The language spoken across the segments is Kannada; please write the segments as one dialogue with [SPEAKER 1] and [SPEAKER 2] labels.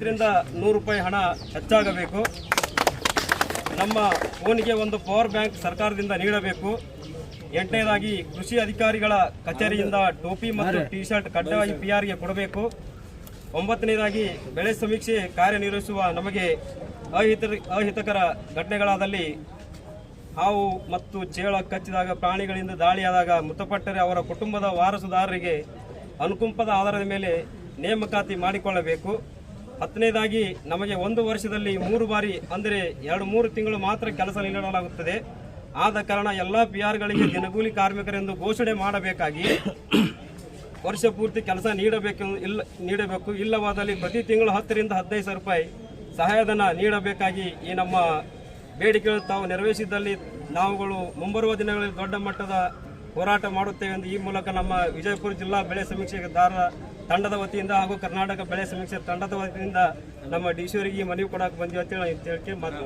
[SPEAKER 1] ಇದರಿಂದ ನೂರು ರೂಪಾಯಿ ಹಣ ಹೆಚ್ಚಾಗಬೇಕು. ನಮ್ಮ ಫೋನಿಗೆ ಒಂದು ಪವರ್ ಬ್ಯಾಂಕ್ ಸರ್ಕಾರದಿಂದ ನೀಡಬೇಕು. ಎಂಟನೇದಾಗಿ ಕೃಷಿ ಅಧಿಕಾರಿಗಳ ಕಚೇರಿಯಿಂದ ಟೋಪಿ ಮತ್ತು ಟಿ ಶರ್ಟ್ ಕಡ್ಡಾಯವಾಗಿ ಪಿ ಆರ್ಗೆ ಕೊಡಬೇಕು. ಒಂಬತ್ತನೇದಾಗಿ ಬೆಳೆ ಸಮೀಕ್ಷೆ ಕಾರ್ಯನಿರ್ವಹಿಸುವ ನಮಗೆ ಅಹಿತ ಅಹಿತಕರ ಘಟನೆಗಳಾದಲ್ಲಿ ಹಾವು ಮತ್ತು ಚೇಳ ಕಚ್ಚಿದಾಗ ಪ್ರಾಣಿಗಳಿಂದ ದಾಳಿಯಾದಾಗ ಮೃತಪಟ್ಟರೆ ಅವರ ಕುಟುಂಬದ ವಾರಸುದಾರರಿಗೆ ಅನುಕಂಪದ ಆಧಾರದ ಮೇಲೆ ನೇಮಕಾತಿ ಮಾಡಿಕೊಳ್ಳಬೇಕು. ಹತ್ತನೇದಾಗಿ ನಮಗೆ ಒಂದು ವರ್ಷದಲ್ಲಿ ಮೂರು ಬಾರಿ, ಅಂದರೆ ಎರಡು ಮೂರು ತಿಂಗಳು ಮಾತ್ರ ಕೆಲಸ ನೀಡಲಾಗುತ್ತದೆ. ಆದ ಕಾರಣ ಎಲ್ಲ ಪಿ ಆರ್ಗಳಿಗೆ ದಿನಗೂಲಿ ಕಾರ್ಮಿಕರೆಂದು ಘೋಷಣೆ ಮಾಡಬೇಕಾಗಿ ವರ್ಷ ಪೂರ್ತಿ ಕೆಲಸ ನೀಡಬೇಕು, ಇಲ್ಲ, ನೀಡಬೇಕು. ಇಲ್ಲವಾದಲ್ಲಿ ಪ್ರತಿ ತಿಂಗಳು ಹತ್ತರಿಂದ ಹದಿನೈದು ಸಾವಿರ ರೂಪಾಯಿ ಸಹಾಯಧನ ನೀಡಬೇಕಾಗಿ ಈ ನಮ್ಮ ಬೇಡಿಕೆಗಳು ತಾವು ನೆರವೇರಿಸಿದಲ್ಲಿ ನಾವುಗಳು ಮುಂಬರುವ ದಿನಗಳಲ್ಲಿ ದೊಡ್ಡ ಮಟ್ಟದ ಹೋರಾಟ ಮಾಡುತ್ತೇವೆ ಎಂದು ಈ ಮೂಲಕ ನಮ್ಮ ವಿಜಯಪುರ ಜಿಲ್ಲಾ ಬೆಳೆ ಸಮೀಕ್ಷೆದಾರರ ತಂಡದ ವತಿಯಿಂದ ಹಾಗೂ ಕರ್ನಾಟಕ ಬೆಳೆ ಸಮೀಕ್ಷೆ ತಂಡದ ವತಿಯಿಂದ ನಮ್ಮ ಡಿ ಸಿ ಅವರಿಗೆ ಮನವಿ ಕೊಡಕ್ಕೆ ಬಂದಿವಿ ಅಂತೇಳಿ ಹೇಳಿ ಮಾತು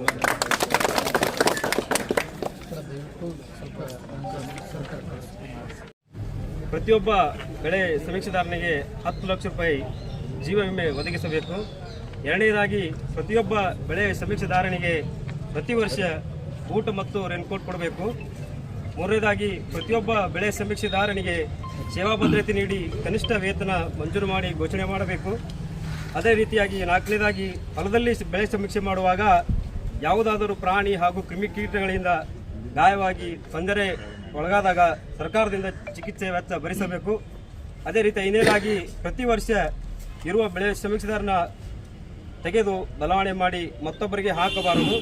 [SPEAKER 1] ಪ್ರತಿಯೊಬ್ಬ ಬೆಳೆ ಸಮೀಕ್ಷೆದಾರನಿಗೆ ಹತ್ತು ಲಕ್ಷ ರೂಪಾಯಿ ಜೀವ ವಿಮೆ ಒದಗಿಸಬೇಕು. ಎರಡನೇದಾಗಿ ಪ್ರತಿಯೊಬ್ಬ ಬೆಳೆ ಸಮೀಕ್ಷೆದಾರನಿಗೆ ಪ್ರತಿ ವರ್ಷ ಊಟ ಮತ್ತು ರೇನ್ಕೋಟ್ ಕೊಡಬೇಕು. ಮೂರನೇದಾಗಿ, ಪ್ರತಿಯೊಬ್ಬ ಬೆಳೆ ಸಮೀಕ್ಷೆದಾರನಿಗೆ ಸೇವಾ ಭದ್ರತೆ ನೀಡಿ ಕನಿಷ್ಠ ವೇತನ ಮಂಜೂರು ಮಾಡಿ ಘೋಷಣೆ ಮಾಡಬೇಕು. ಅದೇ ರೀತಿಯಾಗಿ ನಾಲ್ಕನೇದಾಗಿ, ಹೊಲದಲ್ಲಿ ಬೆಳೆ ಸಮೀಕ್ಷೆ ಮಾಡುವಾಗ ಯಾವುದಾದರೂ ಪ್ರಾಣಿ ಹಾಗೂ ಕ್ರಿಮಿಕೀಟಗಳಿಂದ ಗಾಯವಾಗಿ ತೊಂದರೆ ಒಳಗಾದಾಗ ಸರ್ಕಾರದಿಂದ ಚಿಕಿತ್ಸೆ ವೆಚ್ಚ ಭರಿಸಬೇಕು. ಅದೇ ರೀತಿ ಐದನೇದಾಗಿ, ಪ್ರತಿ ವರ್ಷ ಇರುವ ಬೆಳೆ ಸಮೀಕ್ಷೆದಾರನ ತೆಗೆದು ಬದಲಾವಣೆ ಮಾಡಿ ಮತ್ತೊಬ್ಬರಿಗೆ ಹಾಕಬಾರದು.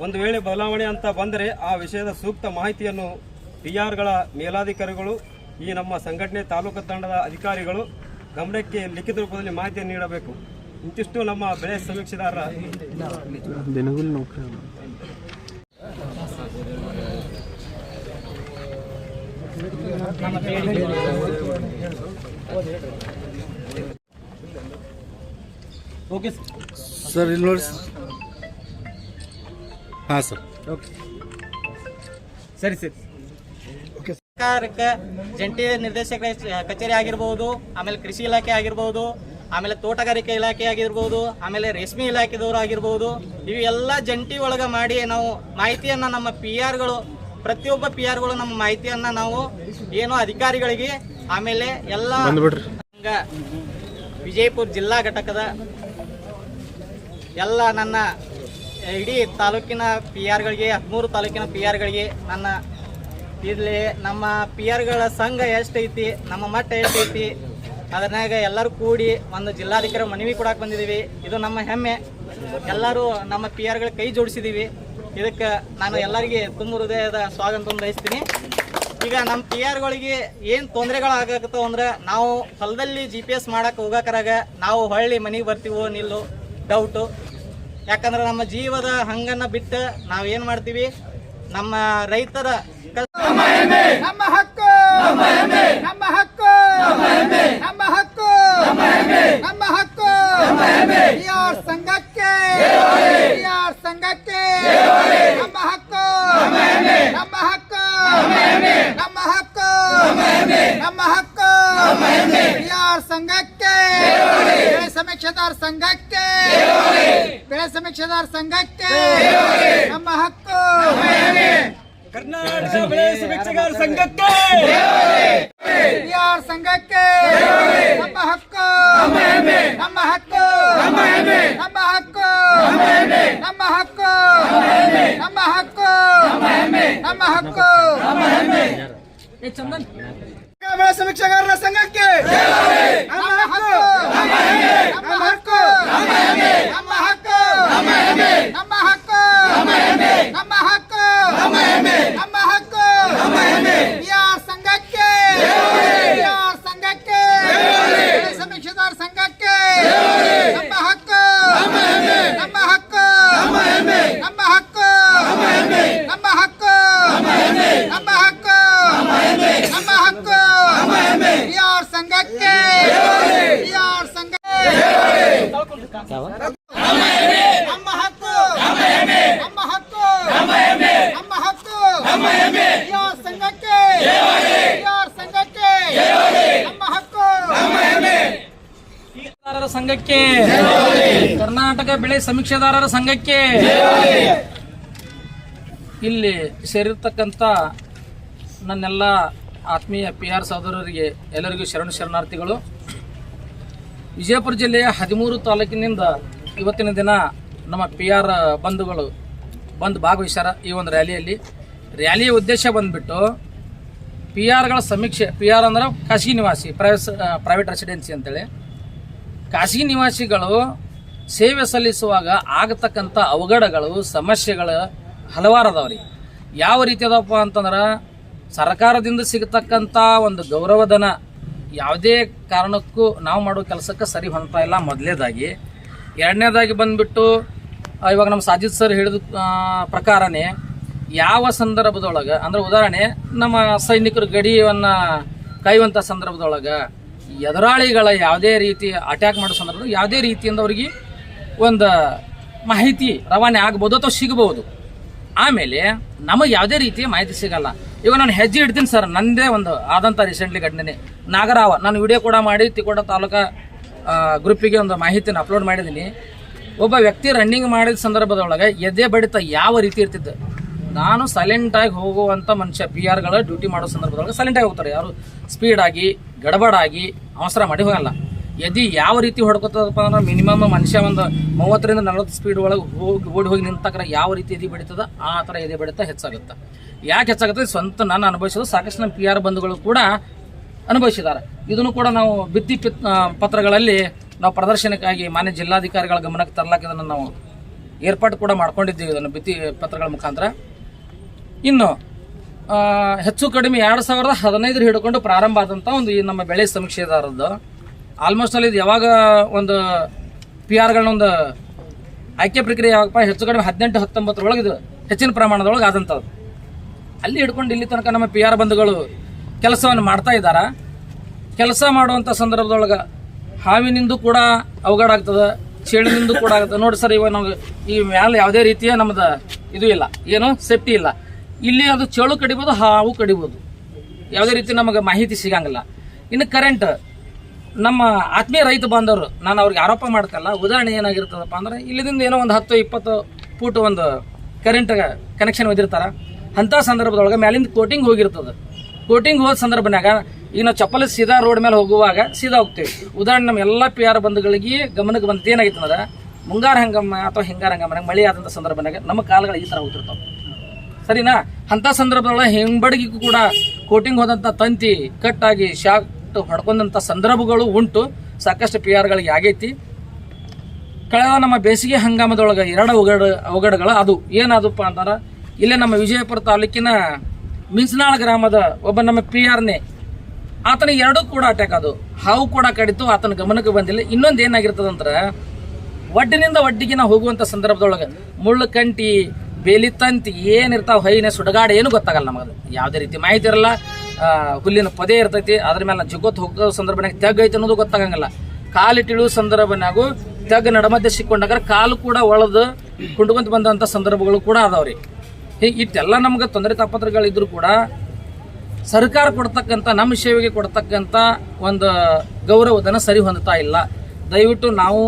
[SPEAKER 1] ಒಂದು ವೇಳೆ ಬದಲಾವಣೆ ಅಂತ ಬಂದರೆ ಆ ವಿಷಯದ ಸೂಕ್ತ ಮಾಹಿತಿಯನ್ನು ಪಿ ಆರ್ಗಳ ಮೇಲಾಧಿಕಾರಿಗಳು ಈ ನಮ್ಮ ಸಂಘಟನೆ ತಾಲೂಕು ತಂಡದ ಅಧಿಕಾರಿಗಳು ಗಮನಕ್ಕೆ ಲಿಖಿತ ರೂಪದಲ್ಲಿ ಮಾಹಿತಿಯನ್ನು ನೀಡಬೇಕು. ಇಂತಿಷ್ಟು ನಮ್ಮ ಬೆಳೆ ಸಮೀಕ್ಷೆದಾರರ ಓಕೆ
[SPEAKER 2] ಸರ್ ಇಲ್ಲಿ ನೋಡಿ ಹಾಂ ಸರ್.
[SPEAKER 1] ಸರಿ ಸರಿ.
[SPEAKER 3] ಸರ್ಕಾರಕ್ಕೆ ಜಂಟಿ ನಿರ್ದೇಶಕರ ಕಚೇರಿ ಆಗಿರ್ಬೋದು ಆಮೇಲೆ ಕೃಷಿ ಇಲಾಖೆ ಆಗಿರ್ಬೋದು ಆಮೇಲೆ ತೋಟಗಾರಿಕೆ ಇಲಾಖೆ ಆಗಿರ್ಬೋದು ಆಮೇಲೆ ರೇಷ್ಮೆ ಇಲಾಖೆದವರು ಆಗಿರ್ಬೋದು ಇವೆಲ್ಲ ಜಂಟಿ ಒಳಗ ಮಾಡಿ ನಾವು ಮಾಹಿತಿಯನ್ನ ನಮ್ಮ ಪಿ ಆರ್ಗಳು ಪ್ರತಿಯೊಬ್ಬ ಪಿ ಆರ್ಗಳು ನಮ್ಮ ಮಾಹಿತಿಯನ್ನ ನಾವು ಏನು ಅಧಿಕಾರಿಗಳಿಗೆ ಆಮೇಲೆ ಎಲ್ಲ ವಿಜಯಪುರ ಜಿಲ್ಲಾ ಘಟಕದ ಎಲ್ಲ ನನ್ನ ಇಡೀ ತಾಲೂಕಿನ ಪಿ ಆರ್ಗಳಿಗೆ ಹದಿಮೂರು ತಾಲೂಕಿನ ಪಿ ಆರ್ಗಳಿಗೆ ನನ್ನ ಇಲ್ಲಿ ನಮ್ಮ ಪಿ ಆರ್ಗಳ ಸಂಘ ಎಷ್ಟೈತಿ, ನಮ್ಮ ಮಟ್ಟ ಎಷ್ಟೈತಿ ಅದನ್ನಾಗ ಎಲ್ಲರೂ ಕೂಡಿ ಒಂದು ಜಿಲ್ಲಾಧಿಕಾರಿ ಮನವಿ ಕೊಡಕ್ಕೆ ಬಂದಿದ್ದೀವಿ ಇದು ನಮ್ಮ ಹೆಮ್ಮೆ. ಎಲ್ಲರೂ ನಮ್ಮ ಪಿ ಆರ್ಗಳ ಕೈ ಜೋಡಿಸಿದ್ದೀವಿ ಇದಕ್ಕೆ ನಾನು ಎಲ್ಲರಿಗೆ ತುಂಬ ಹೃದಯದ ಸ್ವಾಗತ ಬಯಸ್ತೀನಿ. ಈಗ ನಮ್ಮ ಪಿ ಆರ್ಗಳಿಗೆ ಏನು ತೊಂದರೆಗಳಾಗತ್ತೋ ಅಂದ್ರೆ ನಾವು ಹೊಲದಲ್ಲಿ ಜಿ ಪಿ ಎಸ್ ಮಾಡಕ್ಕೆ ಹೋಗಕರಾಗ ನಾವು ಹೊಳ್ಳಿ ಮನೆಗೆ ಬರ್ತೀವೋ ನಿಲ್ಲೋ ಡೌಟು ಯಾಕಂದ್ರೆ ನಮ್ಮ ಜೀವದ ಹಂಗನ್ನ ಬಿಟ್ಟು ನಾವು ಏನು ಮಾಡ್ತೀವಿ? ನಮ್ಮ ರೈತರ
[SPEAKER 4] ನಮ್ಮ ಹಕ್ಕು. ನಮ್ಮ ನಮ್ಮ ಹಕ್ಕು. ನಮ್ಮ ಹಕ್ಕು. ನಮ್ಮ ಹಕ್ಕು. ಬಿಆರ್ ಸಂಘಕ್ಕೆ. ಬಿಆರ್ ಸಂಘಕ್ಕೆ. ನಮ್ಮ ಹಕ್ಕು. ನಮ್ಮ ಹಕ್ಕು. ನಮ್ಮ ಹಕ್ಕು. ನಮ್ಮ ಹಕ್ಕು. ಬಿಆರ್ ಸಂಘಕ್ಕೆ. ಸಮೀಕ್ಷೆದಾರ ಸಂಘಕ್ಕೆ. ಸಮೀಕ್ಷೆದಾರ ಸಂಘಕ್ಕೆ ನಮ್ಮ ಹಕ್ಕು
[SPEAKER 1] ಕರ್ನಾಟಕ ಬೆಳೆ ಸಮೀಕ್ಷೆಗಾರ ಸಂಘಕ್ಕೆ
[SPEAKER 4] ಬಿಆರ್ ಸಂಘಕ್ಕೆ ನಮ್ಮ ಹಕ್ಕು ನಮ್ಮ ಹಕ್ಕು ನಮ್ಮ ಹಕ್ಕು ನಮ್ಮ ಹಕ್ಕು ನಮ್ಮ ಹಕ್ಕು ನಮ್ಮ ಹಕ್ಕು ಬೆಳೆ ಸಮೀಕ್ಷೆಗಾರರ ಸಂಘಕ್ಕೆ ನಮ್ಮ ಹಕ್ಕು ನಮ್ಮ ಹಕ್ಕು ನಮ್ಮ ಹಕ್ಕು ನಮ್ಮ ಹಕ್ಕು ನಮ್ಮ ಹಕ್ಕು ನಮ್ಮ ಹಕ್ಕು ಬಿಆರ್ ಸಂಘಕ್ಕೆ ಬಿಆರ್ ಸಂಘಕ್ಕೆ ಬೆಳೆ ಸಮೀಕ್ಷೆದಾರ ಸಂಘಕ್ಕೆ ನಮ್ಮ ಹಕ್ಕು ನಮ್ಮ ಹಕ್ಕು ನಮ್ಮ ಹಕ್ಕು ನಮ್ಮ ಹಕ್ಕು ನಮ್ಮ ಹಕ್ಕು ನಮ್ಮ ಹಕ್ಕು ಬಿಆರ್ ಸಂಘಕ್ಕೆ ಬಿಆರ್ ಸಂಘಕ್ಕೆ ನಮ್ಮ ಹಕ್ಕು ನಮ್ಮ ಹಕ್ಕು ನಮ್ಮ ಹಕ್ಕು ಬಿಆರ್ ಸಂಘಕ್ಕೆ ಬಿಆರ್ ಸಂಘಕ್ಕೆ ನಮ್ಮ ಹಕ್ಕು
[SPEAKER 3] ಸಂಘಕ್ಕೆ.
[SPEAKER 5] ಕರ್ನಾಟಕ ಬೆಳೆ ಸಮೀಕ್ಷೆದಾರರ ಸಂಘಕ್ಕೆ. ಇಲ್ಲಿ ಸೇರಿರ್ತಕ್ಕಂಥ ನನ್ನೆಲ್ಲ ಆತ್ಮೀಯ ಪಿ ಆರ್ ಸಹೋದರರಿಗೆ ಎಲ್ಲರಿಗೂ ಶರಣ ಶರಣಾರ್ಥಿಗಳು. ವಿಜಯಪುರ ಜಿಲ್ಲೆಯ ಹದಿಮೂರು ತಾಲೂಕಿನಿಂದ ಇವತ್ತಿನ ದಿನ ನಮ್ಮ ಪಿ ಆರ್ ಬಂಧುಗಳು ಬಂದು ಭಾಗವಹಿಸ್ಯಾರ ಈ ಒಂದು ರ್ಯಾಲಿಯಲ್ಲಿ. ರ್ಯಾಲಿಯ ಉದ್ದೇಶ ಬಂದ್ಬಿಟ್ಟು ಪಿ ಆರ್ಗಳ ಸಮೀಕ್ಷೆ ಪಿ ಆರ್ ಅಂದ್ರೆ ಖಾಸಗಿ ನಿವಾಸಿ ಪ್ರೈವೇಟ್ ರೆಸಿಡೆನ್ಸಿ ಅಂತೇಳಿ. ಖಾಸಗಿ ನಿವಾಸಿಗಳು ಸೇವೆ ಸಲ್ಲಿಸುವಾಗ ಆಗತಕ್ಕಂಥ ಅವಘಡಗಳು, ಸಮಸ್ಯೆಗಳು ಹಲವಾರು ಅದಾವ್ರಿ ಯಾವ ರೀತಿ ಅದಪ್ಪ ಅಂತಂದ್ರೆ ಸರ್ಕಾರದಿಂದ ಸಿಗತಕ್ಕಂಥ ಒಂದು ಗೌರವಧನ ಯಾವುದೇ ಕಾರಣಕ್ಕೂ ನಾವು ಮಾಡೋ ಕೆಲಸಕ್ಕೆ ಸರಿ ಹೊಂದ್ತಾ ಇಲ್ಲ. ಮೊದಲೇದಾಗಿ. ಎರಡನೇದಾಗಿ ಬಂದುಬಿಟ್ಟು ಇವಾಗ ನಮ್ಮ ಸಾಜಿದ್ ಸರ್ ಹೇಳಿದ ಪ್ರಕಾರನೇ ಯಾವ ಸಂದರ್ಭದೊಳಗೆ, ಅಂದ್ರೆ ಉದಾಹರಣೆ, ನಮ್ಮ ಸೈನಿಕರು ಗಡಿಯನ್ನು ಕಾಯುವಂಥ ಸಂದರ್ಭದೊಳಗೆ ಎದುರಾಳಿಗಳ ಯಾವುದೇ ರೀತಿ ಅಟ್ಯಾಕ್ ಮಾಡೋ ಸಂದರ್ಭದಲ್ಲಿ ಯಾವುದೇ ರೀತಿಯಿಂದ ಅವರಿಗೆ ಒಂದು ಮಾಹಿತಿ ರವಾನೆ ಆಗ್ಬೋದು ಅಥವಾ ಸಿಗಬಹುದು ಆಮೇಲೆ ನಮಗೆ ಯಾವುದೇ ರೀತಿಯ ಮಾಹಿತಿ ಸಿಗಲ್ಲ. ಇವಾಗ ನಾನು ಹೆಜ್ಜೆ ಇಡ್ತೀನಿ ಸರ್ ನನ್ನದೇ ಒಂದು ಆದಂಥ ರೀಸೆಂಟ್ಲಿ ಘಟನೆ. ನಾಗರಾವ, ನಾನು ವಿಡಿಯೋ ಕೂಡ ಮಾಡಿ ತಿಕೋಟ ತಾಲೂಕಾ ಗ್ರೂಪಿಗೆ ಒಂದು ಮಾಹಿತಿನ ಅಪ್ಲೋಡ್ ಮಾಡಿದ್ದೀನಿ. ಒಬ್ಬ ವ್ಯಕ್ತಿ ರನ್ನಿಂಗ್ ಮಾಡಿದ ಸಂದರ್ಭದೊಳಗೆ ಎದೆ ಬಡಿತ ಯಾವ ರೀತಿ ಇರ್ತಿದ್ದೆ ನಾನು ಸೈಲೆಂಟಾಗಿ ಹೋಗುವಂಥ ಮನುಷ್ಯ ಪಿ ಆರ್ಗಳ ಡ್ಯೂಟಿ ಮಾಡೋ ಸಂದರ್ಭದೊಳಗೆ ಸೈಲೆಂಟಾಗಿ ಹೋಗ್ತಾರೆ. ಯಾರು ಸ್ಪೀಡಾಗಿ ಗಡಬಡಾಗಿ ಅವಸರ ಮಾಡಿ ಹೋಗಲ್ಲ. ಎದಿ ಯಾವ ರೀತಿ ಹೊಡ್ಕೊತದಪ್ಪ ಅಂದ್ರೆ ಮಿನಿಮಮ್ ಮನುಷ್ಯ ಒಂದು ಮೂವತ್ತರಿಂದ ನಲವತ್ತು ಸ್ಪೀಡ್ ಒಳಗೆ ಹೋಗಿ ಓಡಿ ಹೋಗಿ ನಿಂತಕ್ರೆ ಯಾವ ರೀತಿ ಎದೆ ಬೆಳೀತದ ಆ ಥರ ಎದೆ ಬೆಳೀತಾ ಹೆಚ್ಚಾಗುತ್ತೆ. ಯಾಕೆ ಹೆಚ್ಚಾಗುತ್ತೆ? ಸ್ವಂತ ನಾನು ಅನುಭವಿಸೋದು ಸಾಕಷ್ಟು ನಮ್ಮ ಪಿ ಆರ್ ಬಂಧುಗಳು ಕೂಡ ಅನುಭವಿಸಿದ್ದಾರೆ. ಇದನ್ನು ಕೂಡ ನಾವು ಬಿದ್ದಿ ಪಿತ್- ಪತ್ರಗಳಲ್ಲಿ ನಾವು ಪ್ರದರ್ಶನಕ್ಕಾಗಿ ಮಾನ್ಯ ಜಿಲ್ಲಾಧಿಕಾರಿಗಳ ಗಮನಕ್ಕೆ ತರಲಾಕ ಇದನ್ನು ನಾವು ಏರ್ಪಾಡು ಕೂಡ ಮಾಡ್ಕೊಂಡಿದ್ದೀವಿ ಇದನ್ನು ಬಿತ್ತಿ ಪತ್ರಗಳ ಮುಖಾಂತರ. ಇನ್ನು ಹೆಚ್ಚು ಕಡಿಮೆ ಎರಡು ಸಾವಿರದ ಹದಿನೈದರ ಹಿಡ್ಕೊಂಡು ಪ್ರಾರಂಭ ಆದಂಥ ಒಂದು ಈ ನಮ್ಮ ಬೆಳೆ ಸಮೀಕ್ಷೆದಾರದ್ದು. ಆಲ್ಮೋಸ್ಟ್ ಅಲ್ಲಿ ಇದು ಯಾವಾಗ ಒಂದು ಪಿ ಆರ್ಗಳನ್ನ ಒಂದು ಆಯ್ಕೆ ಪ್ರಕ್ರಿಯೆ ಯಾವಾಗಪ್ಪ ಹೆಚ್ಚು ಕಡಿಮೆ ಹದಿನೆಂಟು, ಹತ್ತೊಂಬತ್ತರೊಳಗೆ ಇದು ಹೆಚ್ಚಿನ ಪ್ರಮಾಣದೊಳಗೆ ಆದಂಥದ್ದು ಅಲ್ಲಿ ಹಿಡ್ಕೊಂಡು ಇಲ್ಲಿ ತನಕ ನಮ್ಮ ಪಿ ಆರ್ ಬಂಧುಗಳು ಕೆಲಸವನ್ನು ಮಾಡ್ತಾ ಇದ್ದಾರೆ? ಕೆಲಸ ಮಾಡುವಂಥ ಸಂದರ್ಭದೊಳಗೆ ಹಾವಿನಿಂದ ಕೂಡ ಅವಘಡ ಆಗ್ತದೆ ಚೇಳಿನಿಂದ ಕೂಡ ಆಗ್ತದೆ. ನೋಡಿ ಸರ್, ಇವಾಗ ನಾವು ಈ ಮ್ಯಾಲೆ ಯಾವುದೇ ರೀತಿಯ ನಮ್ದು ಇದು ಇಲ್ಲ, ಏನು ಸೇಫ್ಟಿ ಇಲ್ಲ. ಇಲ್ಲಿ ಅದು ಚೇಳು ಕಡಿಬೋದು, ಹಾವು ಕಡಿಬೋದು. ಯಾವುದೇ ರೀತಿ ನಮಗೆ ಮಾಹಿತಿ ಸಿಗಂಗಿಲ್ಲ. ಇನ್ನು ಕರೆಂಟ್ ನಮ್ಮ ಆತ್ಮೀಯ ರೈತ ಬಾಂಧವರು, ನಾನು ಅವ್ರಿಗೆ ಆರೋಪ ಮಾಡ್ತಲ್ಲ ಉದಾಹರಣೆ ಏನಾಗಿರ್ತದಪ್ಪ ಅಂದ್ರೆ ಇಲ್ಲಿದಿಂದ ಏನೋ ಒಂದು ಹತ್ತು, ಇಪ್ಪತ್ತು ಫೂಟ್ ಒಂದು ಕರೆಂಟ್ ಕನೆಕ್ಷನ್ ಒದಿರ್ತಾರ ಅಂಥ ಸಂದರ್ಭದೊಳಗೆ ಮ್ಯಾಲಿಂದ ಕೋಟಿಂಗ್ ಹೋಗಿರ್ತದೆ. ಕೋಟಿಂಗ್ ಹೋದ ಸಂದರ್ಭನಾಗ ಈಗ ನಾವು ಚಪ್ಪಲಿ ಸೀದಾ ರೋಡ್ ಮೇಲೆ ಹೋಗುವಾಗ ಸೀದಾ ಹೋಗ್ತೇವೆ. ಉದಾಹರಣೆ ನಮ್ಮ ಎಲ್ಲ ಪಿ ಆರ್ ಬಂಧುಗಳಿಗೆ ಗಮನಕ್ಕೆ ಬಂದ ಏನಾಗಿತ್ತು ಅಂದ್ರೆ ಮುಂಗಾರ ಹಂಗಮ್ಮ ಅಥವಾ ಹಿಂಗಾರ ಹಂಗಮ್ಮ ಮಳೆ ಆದಂಥ ಸಂದರ್ಭನಾಗ ನಮ್ಮ ಕಾಲುಗಳು ಈ ಥರ ಹೋಗ್ತಿರ್ತಾವೆ. ಸರಿನಾ? ಅಂತ ಸಂದರ್ಭದೊಳಗೆ ಹಿಂಬಡಿಗೂ ಕೂಡ ಕೋಟಿಂಗ್ ಹೋದಂಥ ತಂತಿ ಕಟ್ಟಾಗಿ ಶಾಕ್ ಹೊಡ್ಕೊಂಡಂಥ ಸಂದರ್ಭಗಳು ಉಂಟು. ಸಾಕಷ್ಟು ಪಿ ಆರ್ಗಳಿಗೆ ಆಗೈತಿ. ಕಳೆದ ನಮ್ಮ ಬೇಸಿಗೆ ಹಂಗಾಮದೊಳಗೆ ಎರಡು ಅವಘಡ, ಅವಘಡಗಳು ಅದು. ಏನಾದಪ್ಪ ಅಂತಂದ್ರೆ ಇಲ್ಲೇ ನಮ್ಮ ವಿಜಯಪುರ ತಾಲೂಕಿನ ಮಿಂಚನಾಳ ಗ್ರಾಮದ ಒಬ್ಬ ನಮ್ಮ ಪಿ ಆರ್ನೇ ಆತನಿಗೆ ಎರಡೂ ಕೂಡ ಅಟ್ಯಾಕ್ ಅದು ಹಾವು ಕೂಡ ಕಡಿತು, ಆತನ ಗಮನಕ್ಕೆ ಬಂದಿಲ್ಲ. ಇನ್ನೊಂದು ಏನಾಗಿರ್ತದಂದ್ರೆ ಒಡ್ಡಿನಿಂದ ಒಡ್ಡಿಗಿನ ಹೋಗುವಂಥ ಸಂದರ್ಭದೊಳಗೆ ಮುಳ್ಳು ಕಂಟಿ ಬೇಲಿ ತಂತಿ ಏನಿರ್ತಾವ ಹೈನ ಸುಡಗಾಡ ಏನು ಗೊತ್ತಾಗಲ್ಲ ನಮಗೆ ಯಾವುದೇ ರೀತಿ ಮಾಹಿತಿ ಇರಲ್ಲ ಹುಲ್ಲಿನ ಪದೇ ಇರ್ತೈತಿ, ಅದ್ರ ಮೇಲೆ ಜಗ್ಗೊತ್ತು ಹೋಗೋ ಸಂದರ್ಭನಾಗ ತೆಗ್ ಐತೆ ಅನ್ನೋದು ಗೊತ್ತಾಗಂಗಿಲ್ಲ. ಕಾಲಿಟ್ಟಿಳುವ ಸಂದರ್ಭನಾಗು ತೆಗ್ ನಡಮಧ್ಯೆ ಸಿಕ್ಕೊಂಡಾಗ ಕಾಲು ಕೂಡ ಒಳದು ಕುಂಡ್ಕೊಂತ ಬಂದಂಥ ಸಂದರ್ಭಗಳು ಕೂಡ ಅದಾವ್ರಿ. ಹೀಗೆ ಇಟ್ಟೆಲ್ಲ ನಮ್ಗೆ ತೊಂದರೆ ತಾಪತ್ರಗಳಿದ್ರು ಕೂಡ ಸರ್ಕಾರ ಕೊಡ್ತಕ್ಕಂಥ, ನಮ್ಮ ಸೇವೆಗೆ ಕೊಡ್ತಕ್ಕಂಥ ಒಂದು ಗೌರವಧನ ಸರಿ ಹೊಂದ್ತಾ ಇಲ್ಲ. ದಯವಿಟ್ಟು ನಾವು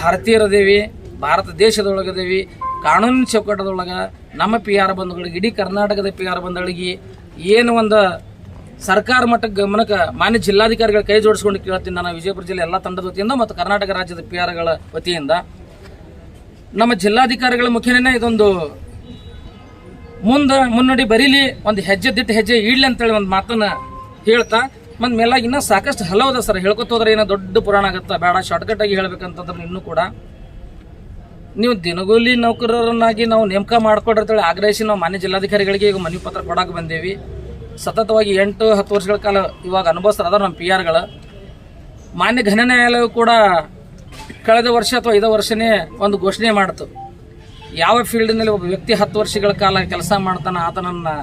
[SPEAKER 5] ಭಾರತೀಯರದೇವಿ, ಭಾರತ ದೇಶದೊಳಗದೇವಿ ಕಾನೂನಿನ ಚೌಕಟ್ಟದೊಳಗೆ ನಮ್ಮ ಪಿ ಆರ್ ಬಂಧುಗಳಿಗೆ, ಇಡೀ ಕರ್ನಾಟಕದ ಪಿ ಆರ್ ಬಂಧುಗಳಿಗೆ ಏನು ಒಂದು ಸರ್ಕಾರ ಮಟ್ಟಕ್ಕೆ ಗಮನಕ್ಕೆ ಮಾನ್ಯ ಜಿಲ್ಲಾಧಿಕಾರಿಗಳ ಕೈ ಜೋಡಿಸ್ಕೊಂಡು ಕೇಳ್ತೀನಿ. ನಾನು ವಿಜಯಪುರ ಜಿಲ್ಲೆ ಎಲ್ಲ ತಂಡದ ವತಿಯಿಂದ ಮತ್ತು ಕರ್ನಾಟಕ ರಾಜ್ಯದ ಪಿ ಆರ್ಗಳ ವತಿಯಿಂದ. ನಮ್ಮ ಜಿಲ್ಲಾಧಿಕಾರಿಗಳ ಮುಖೇನೇ ಇದೊಂದು ಮುಂದೆ, ಮುನ್ನಡಿ ಬರೀಲಿ ಒಂದು ಹೆಜ್ಜೆ ದಿಟ್ಟು ಹೆಜ್ಜೆ ಇಡ್ಲಿ ಅಂತೇಳಿ ಒಂದು ಮಾತನ್ನ ಹೇಳ್ತಾ, ಮತ್ತು ಮೇಲಾಗಿ ಇನ್ನೂ ಸಾಕಷ್ಟು ಹಲವದ ಸರ್. ಹೇಳ್ಕೊತ ಹೋದ್ರೆ ಏನೋ ದೊಡ್ಡ ಪುರಾಣ ಆಗುತ್ತಾ. ಬೇಡ ಶಾರ್ಟ್ಕಟ್ ಆಗಿ ಹೇಳ್ಬೇಕಂತಂದ್ರೆ ಇನ್ನೂ ಕೂಡ. ನೀವು ದಿನಗೂಲಿ ನೌಕರರನ್ನಾಗಿ ನಾವು ನೇಮಕ ಮಾಡ್ಕೊಡಿರ್ತೇಳಿ ಆಗ್ರಹಿಸಿ ನಾವು ಮಾನ್ಯ ಜಿಲ್ಲಾಧಿಕಾರಿಗಳಿಗೆ ಈಗ ಮನವಿ ಪತ್ರ ಕೊಡಕ್ಕೆ ಬಂದೇವಿ. ಸತತವಾಗಿ ಎಂಟು, ಹತ್ತು ವರ್ಷಗಳ ಕಾಲ ಇವಾಗ ಅನುಭವಿಸ್ತಾರೆ ಅದಾರ ನಮ್ಮ ಪಿ ಆರ್ಗಳು ಮಾನ್ಯ ಘನ ನ್ಯಾಯಾಲಯ ಕೂಡ ಕಳೆದ ವರ್ಷ ಅಥವಾ ಐದು ವರ್ಷನೇ ಒಂದು ಘೋಷಣೆ ಮಾಡಿತು. ಯಾವ ಫೀಲ್ಡ್ನಲ್ಲಿ ಒಬ್ಬ ವ್ಯಕ್ತಿ ಹತ್ತು ವರ್ಷಗಳ ಕಾಲ ಕೆಲಸ ಮಾಡ್ತಾನೆ, ಆತನನ್ನು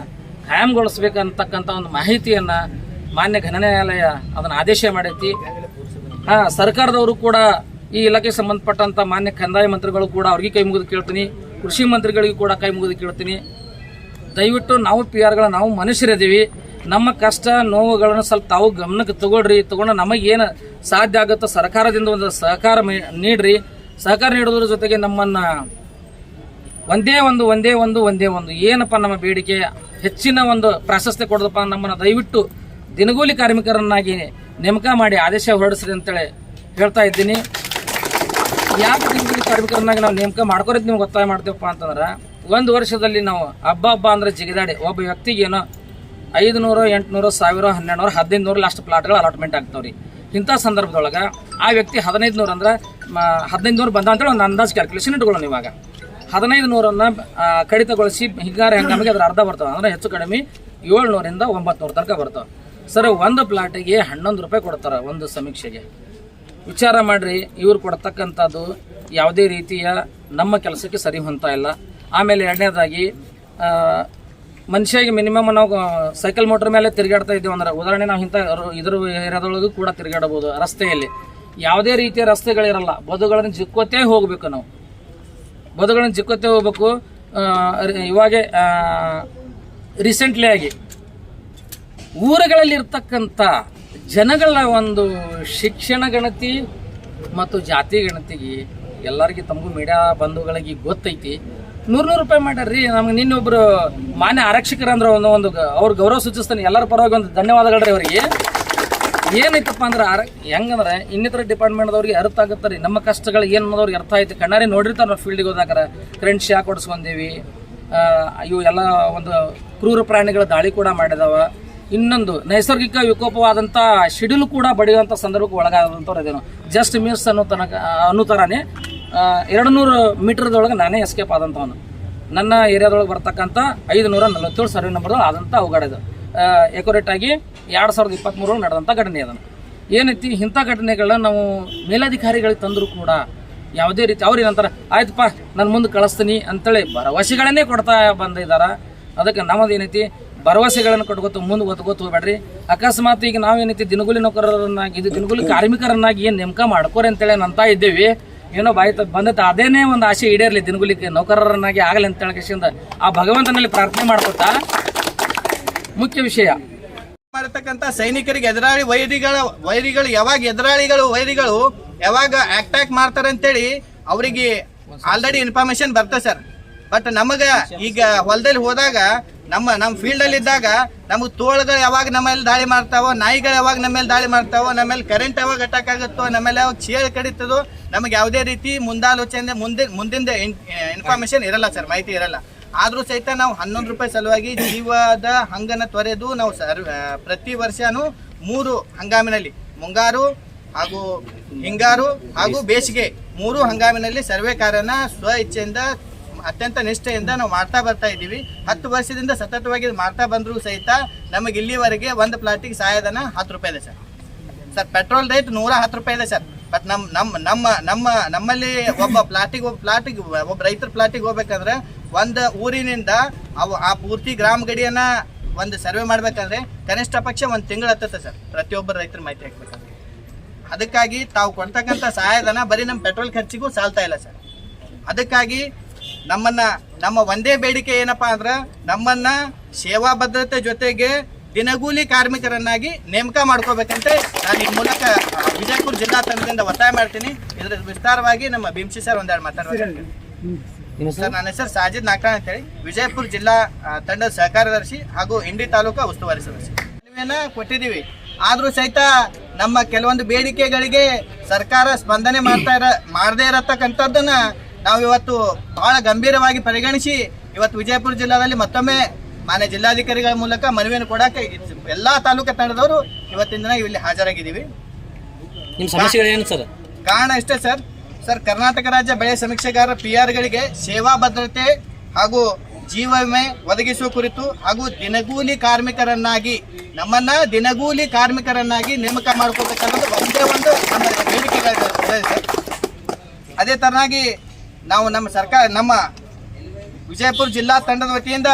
[SPEAKER 5] ಖಾಯಂಗೊಳಿಸ್ಬೇಕಂತಕ್ಕಂಥ ಒಂದು ಮಾಹಿತಿಯನ್ನು ಮಾನ್ಯ ಘನ ನ್ಯಾಯಾಲಯ ಅದನ್ನು ಆದೇಶ ಮಾಡೈತಿ. ಹಾಂ, ಸರ್ಕಾರದವರು ಕೂಡ ಈ ಇಲಾಖೆ ಸಂಬಂಧಪಟ್ಟಂತ ಮಾನ್ಯ ಕಂದಾಯ ಮಂತ್ರಿಗಳು ಕೂಡ ಅವ್ರಿಗೆ ಕೈ ಮುಗಿದು ಕೇಳ್ತೀನಿ. ಕೃಷಿ ಮಂತ್ರಿಗಳಿಗೂ ಕೂಡ ಕೈ ಮುಗಿದು ಕೇಳ್ತೀನಿ. ದಯವಿಟ್ಟು ನಾವು ಪಿ ಆರ್ಗಳ ನಾವು ಮನುಷ್ಯರಿದ್ದೀವಿ. ನಮ್ಮ ಕಷ್ಟ, ನೋವುಗಳನ್ನು ಸ್ವಲ್ಪ ತಾವು ಗಮನಕ್ಕೆ ತಗೊಳ್ರಿ. ತಗೊಂಡು ನಮಗೇನು ಸಾಧ್ಯ ಆಗುತ್ತೋ ಸರ್ಕಾರದಿಂದ ಒಂದು ಸಹಕಾರ ನೀಡ್ರಿ. ಸಹಕಾರ ನೀಡೋದ್ರ ಜೊತೆಗೆ ನಮ್ಮನ್ನ ಒಂದೇ ಒಂದು ಒಂದೇ ಒಂದು ಒಂದೇ ಒಂದು. ಏನಪ್ಪ ನಮ್ಮ ಬೇಡಿಕೆ? ಹೆಚ್ಚಿನ ಒಂದು ಪ್ರಾಶಸ್ತ್ಯ ಕೊಡೋದಪ್ಪ ನಮ್ಮನ್ನು ದಯವಿಟ್ಟು ದಿನಗೂಲಿ ಕಾರ್ಮಿಕರನ್ನಾಗಿ ನೇಮಕ ಮಾಡಿ ಆದೇಶ ಹೊರಡಿಸ್ರಿ ಅಂತೇಳಿ ಹೇಳ್ತಾ ಇದ್ದೀನಿ. ಯಾಕೆ ದಿನಗೂಲಿ ಕಾರ್ಮಿಕರನ್ನಾಗಿ ನಾವು ನೇಮಕ ಮಾಡ್ಕೊರೋದು ನಿಮ್ಗೆ ಒತ್ತಾಯ ಮಾಡ್ತೀವಪ್ಪ ಅಂತಂದ್ರೆ, ಒಂದು ವರ್ಷದಲ್ಲಿ ನಾವು ಹಬ್ಬ ಹಬ್ಬ ಅಂದ್ರೆ ಜಿಗಿದಾಡಿ ಒಬ್ಬ ವ್ಯಕ್ತಿಗೇನು ಏನೋ ಐದುನೂರು, ಎಂಟುನೂರು, ಸಾವಿರ ಹನ್ನೆರಡು ನೂರು ಹದಿನೈದು ನೂರು ಲಾಸ್ಟ್ ಪ್ಲಾಟ್ಗಳು ಅಲಾಟ್ಮೆಂಟ್ ಆಗ್ತಾವ್ರಿ. ಇಂಥ ಸಂದರ್ಭದೊಳಗೆ ಆ ವ್ಯಕ್ತಿ ಹದಿನೈದು ನೂರು ಅಂದ್ರೆ ಹದಿನೈದು ನೂರು ಬಂದ ಅಂತೇಳಿ ಒಂದು ಅಂದಾಜು ಕ್ಯಾಲ್ಕುಲೇಷನ್ ಇಟ್ಕೊಳ್ಳೋಣ ಇವಾಗ. ಹದಿನೈದು ನೂರನ್ನು ಕಡಿತಗೊಳಿಸಿ ಹಿಂಗಾರ ನಮಗೆ ಅದ್ರ ಅರ್ಧ ಬರ್ತವೆ ಅಂದ್ರೆ ಹೆಚ್ಚು ಕಡಿಮೆ ಏಳ್ನೂರಿಂದ ಒಂಬತ್ತು ನೂರು ತನಕ ಬರ್ತವೆ ಸರ್, ಒಂದು ಪ್ಲಾಟಿಗೆ ಹನ್ನೊಂದು ರೂಪಾಯಿ ಕೊಡ್ತಾರೆ ಒಂದು ಸಮೀಕ್ಷೆಗೆ. ವಿಚಾರ ಮಾಡ್ರಿ, ಇವ್ರು ಕೊಡ್ತಕ್ಕಂಥದ್ದು ಯಾವುದೇ ರೀತಿಯ ನಮ್ಮ ಕೆಲಸಕ್ಕೆ ಸರಿ ಹೊಂತ ಇಲ್ಲ. ಆಮೇಲೆ ಎರಡನೇದಾಗಿ ಮನುಷ್ಯಾಗಿ ಮಿನಿಮಮ್ ನಾವು ಸೈಕಲ್ ಮೋಟ್ರ್ ಮೇಲೆ ತಿರುಗಾಡ್ತಾ ಇದ್ದೀವಿ ಅಂದ್ರೆ ಉದಾಹರಣೆ ನಾವು ಇಂಥ ಇದ್ರ ಏರಿಯಾದೊಳಗೂ ಕೂಡ ತಿರುಗಾಡಬಹುದು ರಸ್ತೆಯಲ್ಲಿ. ಯಾವುದೇ ರೀತಿಯ ರಸ್ತೆಗಳಿರಲ್ಲ, ಬದುಗಳನ್ನು ಜಿಕ್ಕೋತೇ ಹೋಗ್ಬೇಕು ನಾವು. ಬದುಗಳನ್ನು ಜಿಕ್ಕೋತೇ ಹೋಗ್ಬೇಕು ಇವಾಗೆ ರೀಸೆಂಟ್ಲಿ ಆಗಿ ಊರುಗಳಲ್ಲಿ ಇರ್ತಕ್ಕಂಥ ಜನಗಳ ಒಂದು ಶಿಕ್ಷಣ ಗಣತಿ ಮತ್ತು ಜಾತಿ ಗಣತಿಗೆ ಎಲ್ಲರಿಗೆ ತಮಗೂ ಮೀಡಿಯಾ ಬಂಧುಗಳಿಗೆ ಗೊತ್ತೈತಿ. ನೂರು ನೂರು ರೂಪಾಯಿ ಮಾಡ್ಯಾರ್ರಿ. ನಮ್ಗೆ ನಿನ್ನೊಬ್ರು ಮಾನ್ಯ ಆರಕ್ಷಕರಂದ್ರೆ ಒಂದು ಒಂದು ಅವ್ರ ಗೌರವ ಸೂಚಿಸ್ತಾನೆ. ಎಲ್ಲರ ಪರವಾಗಿ ಒಂದು ಧನ್ಯವಾದಗಳ್ರಿ ಅವರಿಗೆ. ಏನೈತಪ್ಪ ಅಂದ್ರೆ ಆರ ಹೆಂಗಂದ್ರೆ ಇನ್ನಿತರ ಡಿಪಾರ್ಟ್ಮೆಂಟ್ದವ್ರಿಗೆ ಅರ್ಥ ಆಗುತ್ತೆ ರೀ ನಮ್ಮ ಕಷ್ಟಗಳು ಏನು ಅನ್ನೋದವ್ರಿಗೆ ಅರ್ಥ ಆಯ್ತು. ಕಣ್ಣಾರಿ ನೋಡಿರ್ತಾರೆ ನಾವು ಫೀಲ್ಡಿಗೆ ಹೋದಾಗ ಕರೆಂಟ್ ಶಾಕ್ ಹೊಡ್ಸ್ಕೊಂಡೀವಿ ಇವು ಎಲ್ಲ ಒಂದು ಕ್ರೂರ ಪ್ರಾಣಿಗಳ ದಾಳಿ ಕೂಡ ಮಾಡಿದಾವ. ಇನ್ನೊಂದು ನೈಸರ್ಗಿಕ ವಿಕೋಪವಾದಂಥ ಶಿಡಿಲು ಕೂಡ ಬಡಿಯುವಂಥ ಸಂದರ್ಭಕ್ಕೆ ಒಳಗಾದಂಥವ್ರು ಇದೇನು. ಜಸ್ಟ್ ಮಿಸ್ ಅನ್ನೋ ತನಕ ಅನ್ನೋ ಥರನೇ ಎರಡು ನೂರು ಮೀಟ್ರದೊಳಗೆ ನಾನೇ ಎಸ್ಕೇಪ್ ಆದಂಥವನು ನನ್ನ ಏರಿಯಾದೊಳಗೆ ಬರ್ತಕ್ಕಂಥ ಐದು ನೂರ ನಲವತ್ತೇಳು ಸರ್ವೆ ನಂಬರ್ ಆದಂಥ ಎಕೋರೇಟ್ ಆಗಿ ಎರಡು ಸಾವಿರದ ಇಪ್ಪತ್ತ್ಮೂರರಲ್ಲಿ ನಡೆದಂಥ ಘಟನೆ ಅದನ್ನು ಏನೈತಿ ಇಂಥ ಘಟನೆಗಳನ್ನ ನಾವು ಮೇಲಧಿಕಾರಿಗಳಿಗೆ ತಂದರೂ ಕೂಡ ಯಾವುದೇ ರೀತಿ, ಅವ್ರು ಏನಂತಾರೆ, ಆಯ್ತಪ್ಪ ನನ್ನ ಮುಂದೆ ಕಳಿಸ್ತೀನಿ ಅಂತೇಳಿ ಭರವಸೆಗಳನ್ನೇ ಕೊಡ್ತಾ ಬಂದಿದ್ದಾರೆ. ಅದಕ್ಕೆ ನಮ್ಮದು ಏನೈತಿ ಭರವಸೆಗಳನ್ನು ಕೊಟ್ಕೋತ, ಮುಂದೆ ಒತ್ಕೋತ ಹೋಗ್ಬೇಡ್ರಿ. ಅಕಸ್ಮಾತ್ ಈಗ ನಾವೇನೈತಿ ದಿನಗೂಲಿ ನೌಕರರನ್ನಾಗಿ, ಇದು ದಿನಗೂಲಿ ಕಾರ್ಮಿಕರನ್ನಾಗಿ ಏನು ನೇಮಕ ಮಾಡ್ಕೋರಿ ಅಂತೇಳಿ ಅಂತ ಇದ್ದೇವೆ. ಏನೋ ಬಾಯಿ ತಪ್ಪಿ ಬಂದೈತೆ. ಅದೇನೇ ಒಂದು ಆಸೆ ಈಡೇರಲಿ ದಿನಗೂಲಿ ನೌಕರರನ್ನಾಗಿ ಆಗಲಿ ಅಂತ ಹೇಳಕಿಸಿಂದ ಆ ಭಗವಂತನಲ್ಲಿ ಪ್ರಾರ್ಥನೆ ಮಾಡ್ಕೊತಾ ಮುಖ್ಯ ವಿಷಯ.
[SPEAKER 6] ಮಾಡಿರ್ತಕ್ಕಂಥ ಸೈನಿಕರಿಗೆ ಎದುರಾಳಿ ವೈರಿಗಳ, ವೈರಿಗಳು ಯಾವಾಗ ಎದುರಾಳಿಗಳು, ವೈರಿಗಳು ಯಾವಾಗ ಅಟ್ಯಾಕ್ ಮಾಡ್ತಾರೆ ಅಂತೇಳಿ ಅವರಿಗೆ ಆಲ್ರೆಡಿ ಇನ್ಫಾರ್ಮೇಶನ್ ಬರ್ತದೆ ಸರ್. ಬಟ್ ನಮಗೆ ಈಗ ಹೊಲದಲ್ಲಿ ಹೋದಾಗ ನಮ್ಮ ನಮ್ಮ ಫೀಲ್ಡ್ ಅಲ್ಲಿ ಇದ್ದಾಗ ನಮಗೆ ತೋಳುಗಳು ಯಾವಾಗ ನಮ್ಮ ಮೇಲೆ ದಾಳಿ ಮಾಡ್ತಾವೋ, ನಾಯಿಗಳು ಯಾವಾಗ ನಮ್ಮ ಮೇಲೆ ದಾಳಿ ಮಾಡ್ತಾವೋ, ನಮ್ಮ ಮೇಲೆ ಕರೆಂಟ್ ಯಾವಾಗ ಅಟ್ಯಾಕ್ ಆಗುತ್ತೋ, ನಮ್ಮ ಮೇಲೆ ಯಾವಾಗ ಚೇಳು ಕಡಿತದೋ, ನಮಗೆ ಯಾವುದೇ ರೀತಿ ಮುಂದಾಲೋಚನೆ, ಮುಂದೆ, ಮುಂದಿಂದ ಇನ್ಫಾರ್ಮೇಶನ್ ಇರಲ್ಲ ಸರ್ ಮಾಹಿತಿ ಇರಲ್ಲ. ಆದರೂ ಸಹಿತ ನಾವು ಹನ್ನೊಂದು ರೂಪಾಯಿ ಸಲುವಾಗಿ ಜೀವದ ಹಂಗನ ತೊರೆದು ನಾವು ಸರ್ ಪ್ರತಿ ವರ್ಷನೂ ಮೂರು ಹಂಗಾಮಿನಲ್ಲಿ, ಮುಂಗಾರು ಹಾಗೂ ಹಿಂಗಾರು ಹಾಗೂ ಬೇಸಿಗೆ ಮೂರು ಹಂಗಾಮಿನಲ್ಲಿ ಸರ್ವೆ ಕಾರ್ಯನ ಸ್ವ ಇಚ್ಛೆಯಿಂದ ಅತ್ಯಂತ ನಿಷ್ಠೆಯಿಂದ ನಾವು ಮಾಡ್ತಾ ಬರ್ತಾ ಇದ್ದೀವಿ. ಹತ್ತು ವರ್ಷದಿಂದ ಸತತವಾಗಿ ಮಾಡ್ತಾ ಬಂದರೂ ಸಹಿತ ನಮಗೆ ಇಲ್ಲಿವರೆಗೆ ಒಂದು ಪ್ಲಾಟಿಗೆ ಸಹಾಯಧನ ಹತ್ತು ರೂಪಾಯಿ ಇದೆ ಸರ್. ಸರ್, ಪೆಟ್ರೋಲ್ ರೇಟ್ ನೂರ ಹತ್ತು ರೂಪಾಯಿ ಇದೆ ಸರ್. ಬಟ್ ನಮ್ಮ ನಮ್ಮ ನಮ್ಮ ನಮ್ಮ, ನಮ್ಮಲ್ಲಿ ಒಬ್ಬ ಪ್ಲಾಟಿಗೆ ಒಬ್ಬ ಪ್ಲಾಟಿಗೆ, ಒಬ್ಬ ರೈತರ ಪ್ಲಾಟಿಗೆ ಹೋಗ್ಬೇಕಂದ್ರೆ ಒಂದು ಊರಿನಿಂದ ಅವು ಆ ಪೂರ್ತಿ ಗ್ರಾಮ ಗಡಿಯನ್ನ ಒಂದು ಸರ್ವೆ ಮಾಡಬೇಕಂದ್ರೆ ಕನಿಷ್ಠ ಪಕ್ಷ ಒಂದು ತಿಂಗಳು ಹತ್ತತ್ತೆ ಸರ್. ಪ್ರತಿಯೊಬ್ಬ ರೈತರ ಮಾಹಿತಿ ಹಾಕ್ಬೇಕಂದ್ರೆ. ಅದಕ್ಕಾಗಿ ತಾವು ಕೊಡ್ತಕ್ಕಂಥ ಸಹಾಯಧನ ಬರೀ ನಮ್ಮ ಪೆಟ್ರೋಲ್ ಖರ್ಚಿಗೂ ಸಾಲ್ತಾ ಇಲ್ಲ ಸರ್. ಅದಕ್ಕಾಗಿ ನಮ್ಮನ್ನ ನಮ್ಮ ಒಂದೇ ಬೇಡಿಕೆ ಏನಪ್ಪಾ ಅಂದ್ರೆ ನಮ್ಮನ್ನ ಸೇವಾ ಭದ್ರತೆ ಜೊತೆಗೆ ದಿನಗೂಲಿ ಕಾರ್ಮಿಕರನ್ನಾಗಿ ನೇಮಕ ಮಾಡ್ಕೋಬೇಕಂತ ನಾನು ಈ ಮೂಲಕ ವಿಜಯಪುರ ಜಿಲ್ಲಾ ತಂಡದಿಂದ ಒತ್ತಾಯ ಮಾಡ್ತೀನಿ. ಇದ್ರ ವಿಸ್ತಾರವಾಗಿ ನಮ್ಮ ಭೀಮ್ಸಿ ಸರ್ ಒಂದೆರಡು ಮಾತಾಡ್ತಾರೆ ಸರ್ ನನ್ನ ಹೆಸರು ಸಾಜಿದ್ ನಾಕ ಅಂತೇಳಿ. ವಿಜಯಪುರ ಜಿಲ್ಲಾ ತಂಡದ ಸಹಕಾರದರ್ಶಿ ಹಾಗೂ ಇಂಡಿ ತಾಲೂಕಾ ಉಸ್ತುವಾರಿ ಸದಸ್ಯ. ಕೊಟ್ಟಿದೀವಿ ಕೊಟ್ಟಿದ್ದೀವಿ. ಆದರೂ ಸಹಿತ ನಮ್ಮ ಕೆಲವೊಂದು ಬೇಡಿಕೆಗಳಿಗೆ ಸರ್ಕಾರ ಸ್ಪಂದನೆ ಮಾಡ್ತಾ ಇರ ಮಾಡದೇ ಇರತಕ್ಕಂಥದ್ದನ್ನ ನಾವು ಇವತ್ತು ಬಹಳ ಗಂಭೀರವಾಗಿ ಪರಿಗಣಿಸಿ ಇವತ್ತು ವಿಜಯಪುರ ಜಿಲ್ಲಾದಲ್ಲಿ ಮತ್ತೊಮ್ಮೆ ಮಾನ್ಯ ಜಿಲ್ಲಾಧಿಕಾರಿಗಳ ಮೂಲಕ ಮನವಿಯನ್ನು ಕೊಡಕ್ಕೆ ಎಲ್ಲಾ ತಾಲೂಕು ತಂಡದವರು ಇವತ್ತಿನ ದಿನ ಇಲ್ಲಿ ಹಾಜರಾಗಿದ್ದೀವಿ.
[SPEAKER 5] ನಿಮ್ಮ ಸಮಸ್ಯೆಗಳೇನು ಸರ್?
[SPEAKER 6] ಕಾರಣ ಇಷ್ಟೇ ಸರ್. ಸರ್ ಕರ್ನಾಟಕ ರಾಜ್ಯ ಬೆಳೆ ಸಮೀಕ್ಷೆಗಾರ ಪಿ ಗಳಿಗೆ ಸೇವಾ ಭದ್ರತೆ ಹಾಗೂ ಜೀವ ವಿಮೆ ಒದಗಿಸುವ ಕುರಿತು ಹಾಗೂ ದಿನಗೂಲಿ ಕಾರ್ಮಿಕರನ್ನಾಗಿ ನಮ್ಮನ್ನ ದಿನಗೂಲಿ ಕಾರ್ಮಿಕರನ್ನಾಗಿ ನೇಮಕ ಮಾಡಿಕೊಳ್ಬೇಕನ್ನೋದು ಒಂದೇ ಒಂದು ನಮ್ಮ ಬೇಡಿಕೆಗಳಿದೆ ಸರ್. ಅದೇ ತರನಾಗಿ ನಾವು ನಮ್ಮ ಸರ್ಕಾರ, ನಮ್ಮ ವಿಜಯಪುರ ಜಿಲ್ಲಾ ತಂಡದ ವತಿಯಿಂದ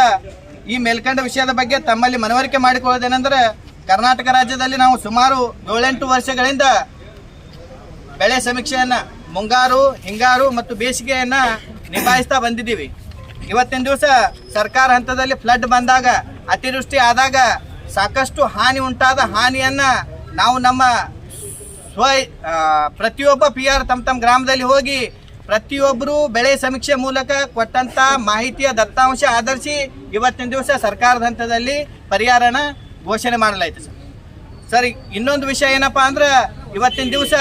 [SPEAKER 6] ಈ ಮೇಲ್ಕಂಡ ವಿಷಯದ ಬಗ್ಗೆ ತಮ್ಮಲ್ಲಿ ಮನವರಿಕೆ ಮಾಡಿಕೊಳ್ಳೋದೇನೆಂದರೆ ಕರ್ನಾಟಕ ರಾಜ್ಯದಲ್ಲಿ ನಾವು ಸುಮಾರು ಏಳೆಂಟು ವರ್ಷಗಳಿಂದ ಬೆಳೆ ಸಮೀಕ್ಷೆಯನ್ನು ಮುಂಗಾರು, ಹಿಂಗಾರು ಮತ್ತು ಬೇಸಿಗೆಯನ್ನ ನಿಭಾಯಿಸ್ತಾ ಬಂದಿದ್ದೀವಿ. ಇವತ್ತಿನ ದಿವಸ ಸರ್ಕಾರ ಹಂತದಲ್ಲಿ ಫ್ಲಡ್ ಬಂದಾಗ, ಅತಿವೃಷ್ಟಿ ಆದಾಗ ಸಾಕಷ್ಟು ಹಾನಿ ಉಂಟಾದ ಹಾನಿಯನ್ನ ನಾವು ನಮ್ಮ ಸ್ವ ಪ್ರತಿಯೊಬ್ಬ ಪಿ ಆರ್ ತಮ್ಮ ತಮ್ಮ ಗ್ರಾಮದಲ್ಲಿ ಹೋಗಿ ಪ್ರತಿಯೊಬ್ಬರು ಬೆಳೆ ಸಮೀಕ್ಷೆ ಮೂಲಕ ಕೊಟ್ಟಂತ ಮಾಹಿತಿಯ ದತ್ತಾಂಶ ಆಧರಿಸಿ ಇವತ್ತಿನ ದಿವಸ ಸರ್ಕಾರದ ಹಂತದಲ್ಲಿ ಪರಿಹಾರನ ಘೋಷಣೆ ಮಾಡಲಾಯಿತು ಸರ್. ಸರ್, ಇನ್ನೊಂದು ವಿಷಯ ಏನಪ್ಪಾ ಅಂದ್ರೆ ಇವತ್ತಿನ ದಿವಸ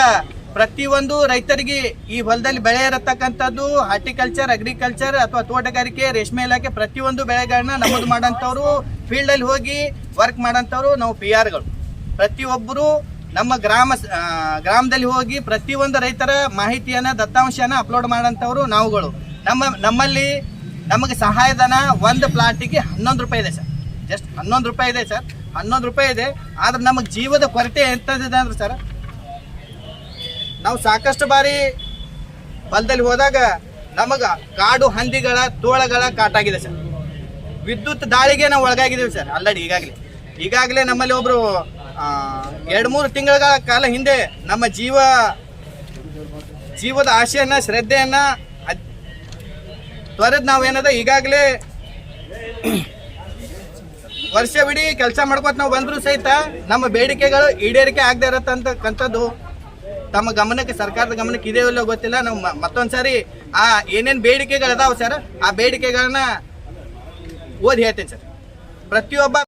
[SPEAKER 6] ಪ್ರತಿಯೊಂದು ರೈತರಿಗೆ ಈ ಹೊಲದಲ್ಲಿ ಬೆಳೆ ಇರತಕ್ಕಂಥದ್ದು ಹಾರ್ಟಿಕಲ್ಚರ್, ಅಗ್ರಿಕಲ್ಚರ್ ಅಥವಾ ತೋಟಗಾರಿಕೆ, ರೇಷ್ಮೆ ಇಲಾಖೆ ಪ್ರತಿಯೊಂದು ಬೆಳೆಗಳನ್ನ ನಮೂದು ಮಾಡೋಂಥವ್ರು ಫೀಲ್ಡಲ್ಲಿ ಹೋಗಿ ವರ್ಕ್ ಮಾಡೋಂಥವ್ರು ನಾವು ಪಿ ಆರ್ಗಳು ಪ್ರತಿಯೊಬ್ಬರು ನಮ್ಮ ಗ್ರಾಮ ಗ್ರಾಮದಲ್ಲಿ ಹೋಗಿ ಪ್ರತಿಯೊಂದು ರೈತರ ಮಾಹಿತಿಯನ್ನ ದತ್ತಾಂಶನ ಅಪ್ಲೋಡ್ ಮಾಡೋಂಥವ್ರು ನಾವುಗಳು. ನಮ್ಮ, ನಮ್ಮಲ್ಲಿ ನಮಗೆ ಸಹಾಯಧನ ಒಂದು ಪ್ಲಾಟಿಗೆ ಹನ್ನೊಂದು ರೂಪಾಯಿ ಇದೆ ಸರ್. ಜಸ್ಟ್ ಹನ್ನೊಂದು ರೂಪಾಯಿ ಇದೆ ಸರ್. ಹನ್ನೊಂದು ರೂಪಾಯಿ ಇದೆ. ಆದ್ರೆ ನಮಗೆ ಜೀವದ ಕೊರತೆ ಎಂಥದ್ದಿದೆ ಅಂದ್ರೆ ಸರ್, ನಾವು ಸಾಕಷ್ಟು ಬಾರಿ ಹೊಲದಲ್ಲಿ ಹೋದಾಗ ನಮಗ ಕಾಡು ಹಂದಿಗಳ, ತೋಳಗಳ ಕಾಟಾಗಿದೆ ಸರ್. ವಿದ್ಯುತ್ ದಾಳಿಗೆ ನಾವು ಒಳಗಾಗಿದ್ದೀವಿ ಸರ್ ಆಲ್ರೆಡಿ ಈಗಾಗಲೇ. ಈಗಾಗಲೇ ನಮ್ಮಲ್ಲಿ ಒಬ್ರು ಎರಡು ಮೂರು ತಿಂಗಳ ಕಾಲ ಹಿಂದೆ ನಮ್ಮ ಜೀವ, ಜೀವದ ಆಶೆಯನ್ನ ಶ್ರದ್ಧೆಯನ್ನ ತೊರೆದು ನಾವೇನದ ಈಗಾಗಲೇ ವರ್ಷವಿಡೀ ಕೆಲಸ ಮಾಡ್ಕೊತ ನಾವು ಬಂದ್ರು ಸಹಿತ ನಮ್ಮ ಬೇಡಿಕೆಗಳು ಈಡೇರಿಕೆ ಆಗದೆ ಇರತ್ತಂತಕ್ಕಂಥದ್ದು ತಮ್ಮ ಗಮನಕ್ಕೆ, ಸರ್ಕಾರದ ಗಮನಕ್ಕೆ ಇದೆಯೋ ಇಲ್ಲೋ ಗೊತ್ತಿಲ್ಲ. ನಾವು ಮ- ಮತ್ತೊಂದ್ಸಾರಿ ಆ ಏನೇನು ಬೇಡಿಕೆಗಳು ಅದಾವೆ ಸರ್, ಆ ಬೇಡಿಕೆಗಳನ್ನ ಓದಿ ಹೇಳ್ತೇನೆ ಸರ್. ಪ್ರತಿಯೊಬ್ಬ